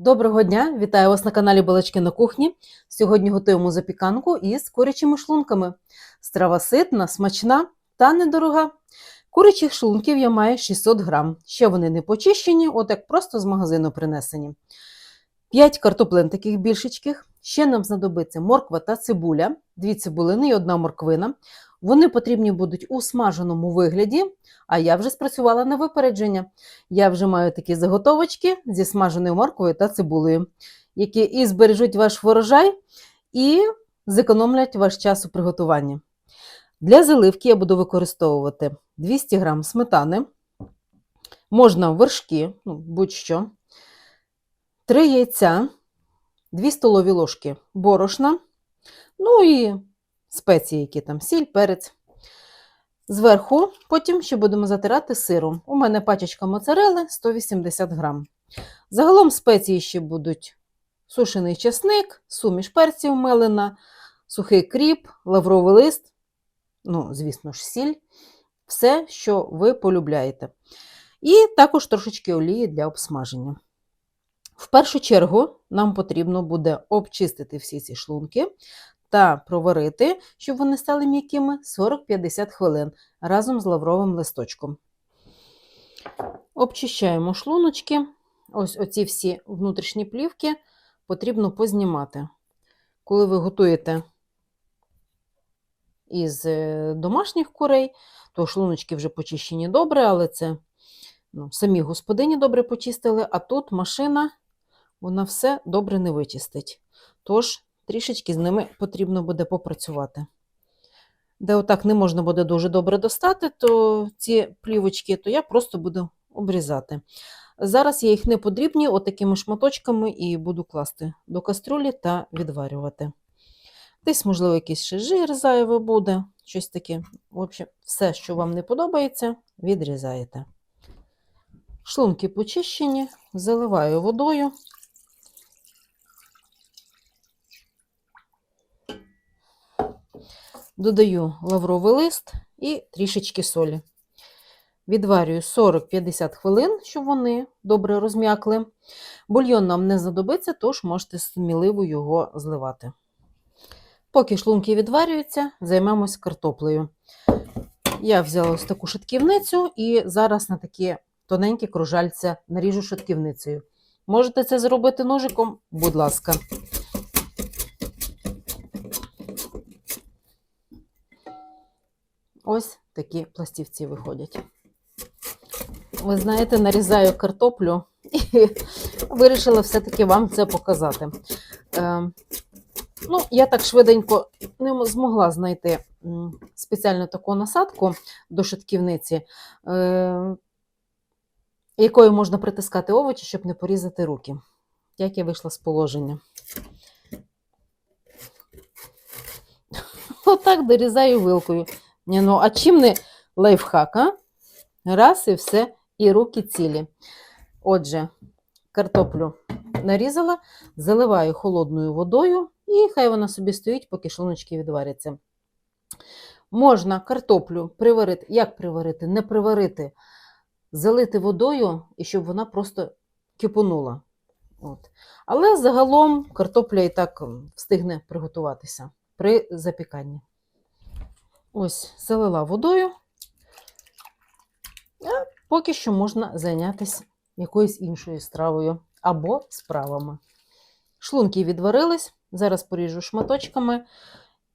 Доброго дня! Вітаю вас на каналі Балачки на кухні. Сьогодні готуємо запіканку із курячими шлунками. Страва ситна, смачна та недорога. Курячих шлунків я маю 600 грам. Ще вони не почищені, от як просто з магазину принесені. 5 картоплин таких більшечких. Ще нам знадобиться морква та цибуля, 2 цибулини і одна морквина. Вони потрібні будуть у смаженому вигляді, а я вже спрацювала на випередження. Я вже маю такі заготовочки зі смаженою морквою та цибулею, які і збережуть ваш врожай, і зекономлять ваш час у приготуванні. Для заливки я буду використовувати 200 г сметани, можна вершки, ну, будь-що, 3 яйця, 2 столові ложки борошна, ну і спеції, які там сіль, перець. Зверху потім ще будемо затирати сиром. У мене пачечка моцарели 180 грам. Загалом спеції ще будуть сушений чесник, суміш перців мелена, сухий кріп, лавровий лист, ну, звісно ж, сіль, все, що ви полюбляєте. І також трошечки олії для обсмаження. В першу чергу нам потрібно буде обчистити всі ці шлунки та проварити, щоб вони стали м'якими 40-50 хвилин разом з лавровим листочком. Обчищаємо шлуночки. Ось оці всі внутрішні плівки потрібно познімати. Коли ви готуєте із е, домашніх курей, то шлуночки вже почищені добре, але це ну, самі господині добре почистили, а тут машина, вона все добре не вичистить. Тож, трішечки з ними потрібно буде попрацювати. Де отак не можна буде дуже добре достати, то ці плівочки, то я просто буду обрізати. Зараз я їх не подрібні, отакими шматочками і буду класти до каструлі та відварювати. Десь, можливо, якийсь ще жир зайве буде, щось таке. В общем, все, що вам не подобається, відрізаєте. Шлунки почищені, заливаю водою. Додаю лавровий лист і трішечки солі. Відварюю 40-50 хвилин, щоб вони добре розм'якли. Бульйон нам не знадобиться, тож можете сміливо його зливати. Поки шлунки відварюються, займемось картоплею. Я взяла ось таку шатківницю і зараз на такі тоненькі кружальця наріжу шатківницею. Можете це зробити ножиком, будь ласка. Ось такі пластівці виходять. Ви знаєте, нарізаю картоплю і вирішила все-таки вам це показати. Е, ну, я так швиденько не змогла знайти м, спеціальну таку насадку до шатківниці, е, якою можна притискати овочі, щоб не порізати руки. Як я вийшла з положення. Отак дорізаю вилкою. Ні, ну, а чим не лайфхак, а? Раз і все, і руки цілі. Отже, картоплю нарізала, заливаю холодною водою, і хай вона собі стоїть, поки шлуночки відваряться. Можна картоплю приварити, як приварити? Не приварити, залити водою, і щоб вона просто кипонула. От. Але загалом картопля і так встигне приготуватися при запіканні. Ось, залила водою. А поки що можна зайнятися якоюсь іншою стравою або справами. Шлунки відварились, зараз поріжу шматочками,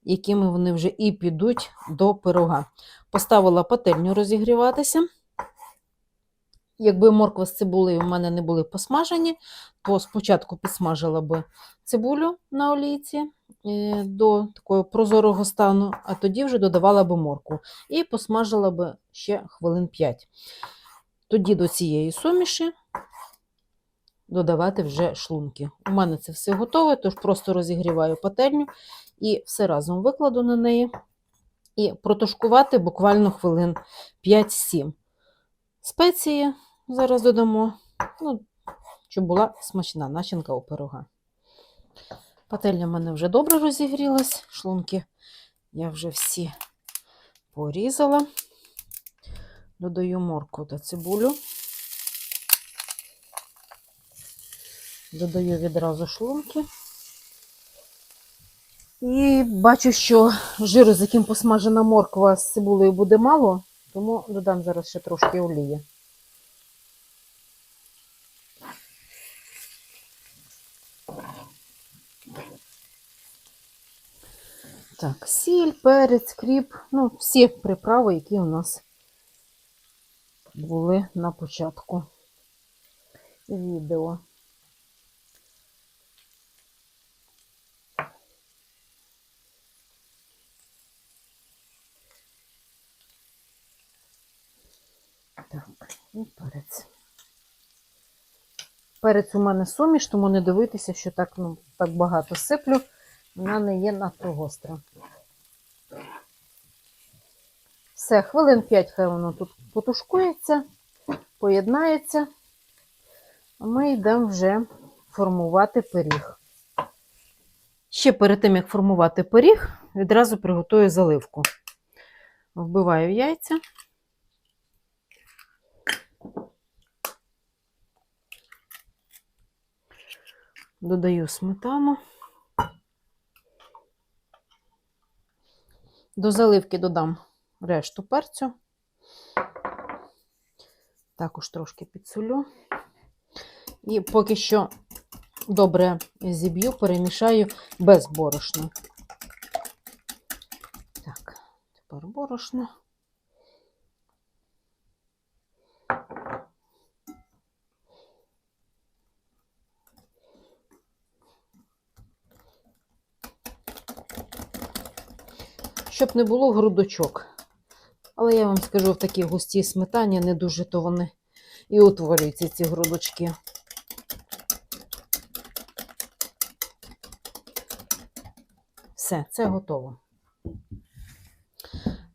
якими вони вже і підуть до пирога. Поставила пательню розігріватися. Якби морква з цибулею в мене не були посмажені, то спочатку підсмажила би цибулю на олійці до такого прозорого стану, а тоді вже додавала би моркву і посмажила би ще хвилин 5. Тоді до цієї суміші додавати вже шлунки. У мене це все готове, тож просто розігріваю пательню і все разом викладу на неї і протушкувати буквально хвилин 5-7. Спеції зараз додамо, ну, щоб була смачна начинка у пирога. Пательня в мене вже добре розігрілась, шлунки я вже всі порізала. Додаю морку та цибулю. Додаю відразу шлунки. І бачу, що жиру, з яким посмажена морква з цибулею буде мало, тому додам зараз ще трошки олії. Так, сіль, перець, кріп, ну, всі приправи, які у нас були на початку відео. Так, і перець. Перець у мене суміш, тому не дивитися, що так, ну, так багато сиплю. Вона не є надто гостра. Все, хвилин 5 хай воно тут потушкується, поєднається. А ми йдемо вже формувати пиріг. Ще перед тим, як формувати пиріг, відразу приготую заливку. Вбиваю яйця. Додаю сметану. До заливки додам решту перцю. Також трошки підсолю. І поки що добре зіб'ю, перемішаю без борошна. Так, тепер борошно. Щоб не було грудочок. Але я вам скажу, в такій густій сметані не дуже то вони і утворюються ці грудочки. Все, це готово.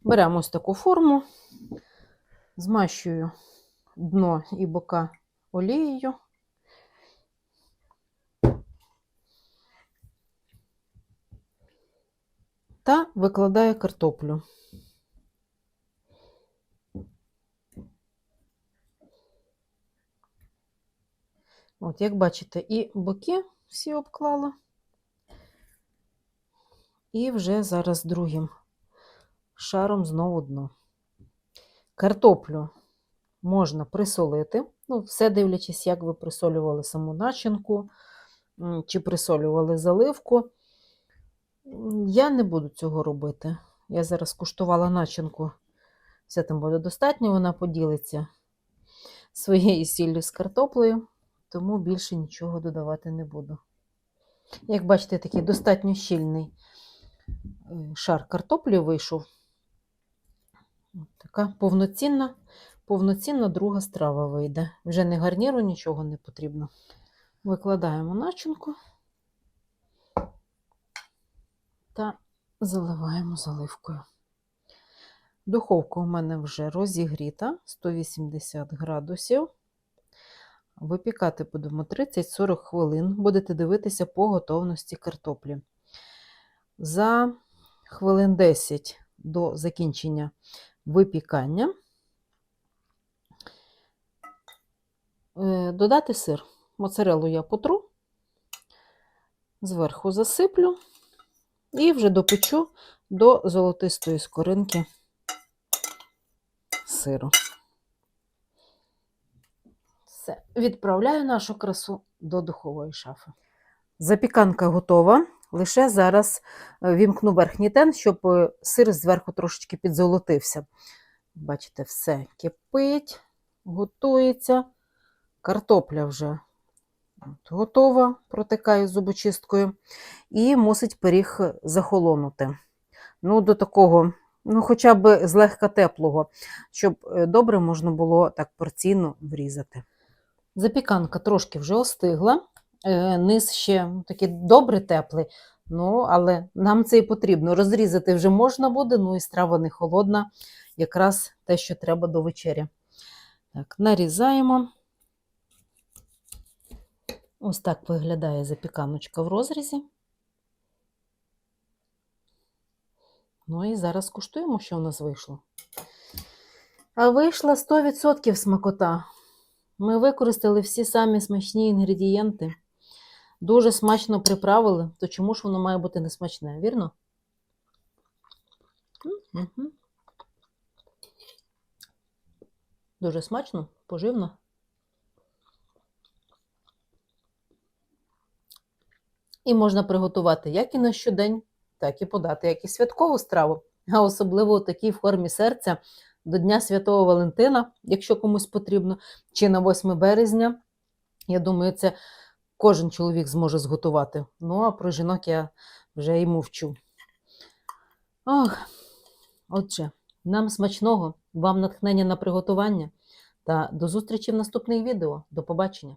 Беремо ось таку форму, змащую дно і бока олією. Та викладаю картоплю. От, як бачите, і боки всі обклала. І вже зараз другим шаром знову дно. Картоплю можна присолити. Ну, все дивлячись, як ви присолювали саму начинку, чи присолювали заливку. Я не буду цього робити. Я зараз куштувала начинку. Все там буде достатньо, вона поділиться своєю сіллю з картоплею, тому більше нічого додавати не буду. Як бачите, такий достатньо щільний е, шар картоплі вийшов. Така повноцінна, повноцінна друга страва вийде. Вже не гарніру, нічого не потрібно. Викладаємо начинку та заливаємо заливкою. Духовка у мене вже розігріта 180 градусів. Випікати будемо 30-40 хвилин. Будете дивитися по готовності картоплі. За хвилин 10 до закінчення випікання е, додати сир. Моцарелу я потру, зверху засиплю і вже допечу до золотистої скоринки сиру. Все, відправляю нашу красу до духової шафи. Запіканка готова. Лише зараз е, вімкну верхній тен, щоб е, сир зверху трошечки підзолотився. Бачите, все кипить, готується. Картопля вже от готова, протикаю зубочисткою. І мусить пиріг захолонути. Ну, до такого, ну, хоча б злегка теплого, щоб е, добре можна було так порційно врізати. Запіканка трошки вже остигла. Е, Низ ще такий добре теплий, ну, але нам це і потрібно. Розрізати вже можна буде, ну і страва не холодна, якраз те, що треба до вечері. Так, нарізаємо. Ось так виглядає запіканочка в розрізі. Ну і зараз куштуємо, що у нас вийшло. А вийшла 100% смакота. Ми використали всі самі смачні інгредієнти. дуже смачно приправили, то чому ж воно має бути несмачне, вірно? Дуже смачно, поживно. І можна приготувати як і на щодень, так і подати як і святкову страву, а особливо у такій формі серця до Дня Святого Валентина, якщо комусь потрібно, чи на 8 березня. Я думаю, це кожен чоловік зможе зготувати. Ну, а про жінок я вже і мовчу. Ох, отже, нам смачного, вам натхнення на приготування та до зустрічі в наступних відео. До побачення!